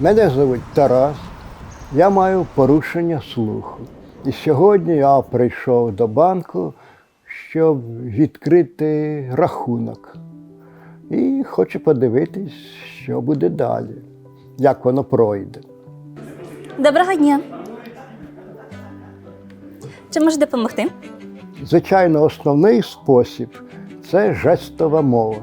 Мене звуть Тарас, я маю порушення слуху. І сьогодні я прийшов до банку, щоб відкрити рахунок. І хочу подивитись, що буде далі, як воно пройде. Доброго дня. Чи можу допомогти? Звичайно, основний спосіб це жестова мова.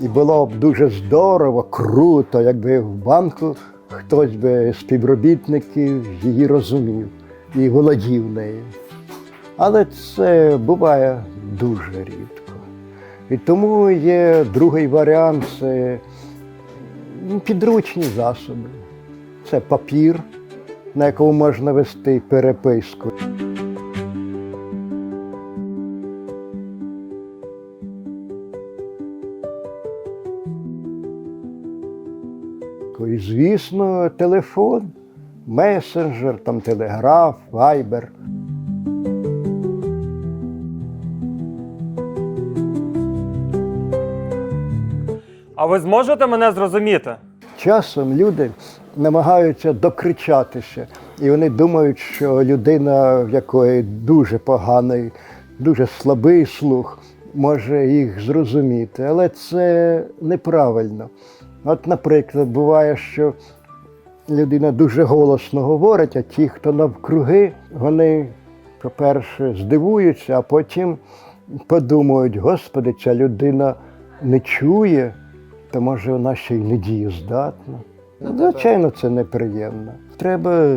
І було б дуже здорово, круто, якби в банку хтось би з співробітників її розумів і володів нею. Але це буває дуже рідко. І тому є другий варіант це підручні засоби. Це папір, на якому можна вести переписку. І, звісно, телефон, месенджер, там телеграф, вайбер. А ви зможете мене зрозуміти? Часом люди намагаються докричатися, і вони думають, що людина, в якої дуже поганий, дуже слабий слух, може їх зрозуміти. Але це неправильно. От, наприклад, буває, що людина дуже голосно говорить, а ті, хто навкруги, вони, по-перше, здивуються, а потім подумають, Господи, ця людина не чує, то може вона ще й не дієздатна. Ну, Звичайно, це неприємно. Треба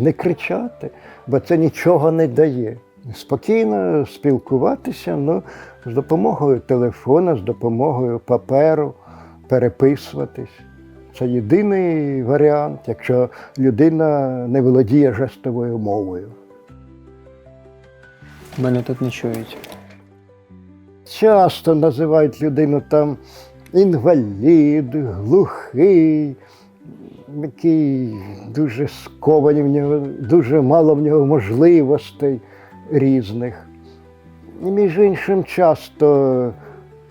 не кричати, бо це нічого не дає. Спокійно спілкуватися ну, з допомогою телефона, з допомогою паперу, переписуватись. Це єдиний варіант, якщо людина не володіє жестовою мовою. Мене тут не чують. Часто називають людину там інвалід, глухий, який дуже скований в нього, дуже мало в нього можливостей різних. І між іншим, часто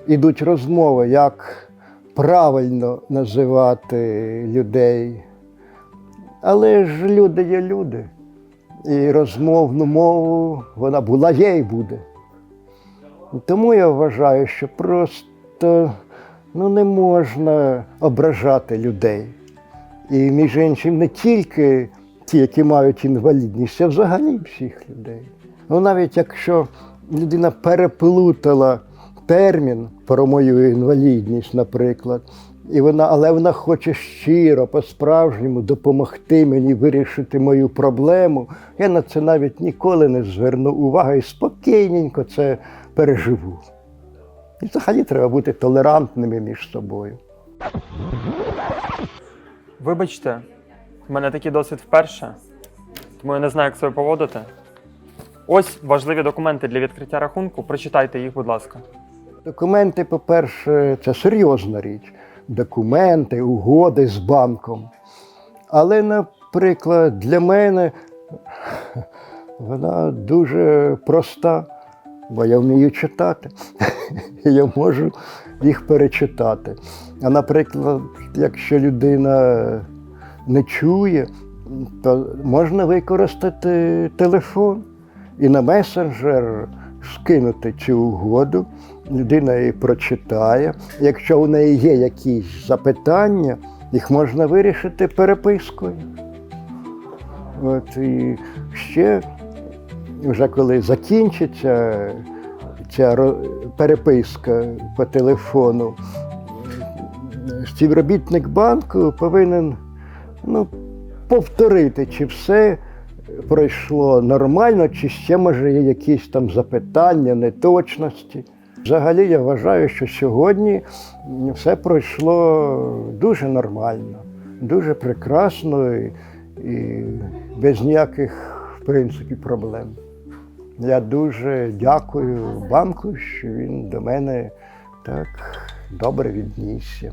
йдуть розмови, як правильно називати людей. Але ж люди є люди. І розмовну мову вона була, є і буде. Тому я вважаю, що просто ну, не можна ображати людей. І між іншим не тільки ті, які мають інвалідність, а взагалі всіх людей. Ну навіть якщо людина переплутала термін про мою інвалідність, наприклад, і вона, але вона хоче щиро, по-справжньому допомогти мені вирішити мою проблему, я на це навіть ніколи не зверну увагу і спокійненько це переживу. І взагалі треба бути толерантними між собою. Вибачте, в мене такий досвід вперше, тому я не знаю, як себе поводити. Ось важливі документи для відкриття рахунку. Прочитайте їх, будь ласка. Документи, по-перше, це серйозна річ. Документи, угоди з банком. Але, наприклад, для мене вона дуже проста, бо я вмію читати. Я можу їх перечитати. А наприклад, якщо людина не чує, то можна використати телефон і на месенджер скинути цю угоду. Людина її прочитає. Якщо у неї є якісь запитання, їх можна вирішити перепискою. От і ще, вже коли закінчиться ця переписка по телефону, співробітник банку повинен ну, повторити, чи все пройшло нормально, чи ще може є якісь там запитання, неточності. Взагалі я вважаю, що сьогодні все пройшло дуже нормально, дуже прекрасно і, і без ніяких, в принципі, проблем. Я дуже дякую банку, що він до мене так добре віднісся.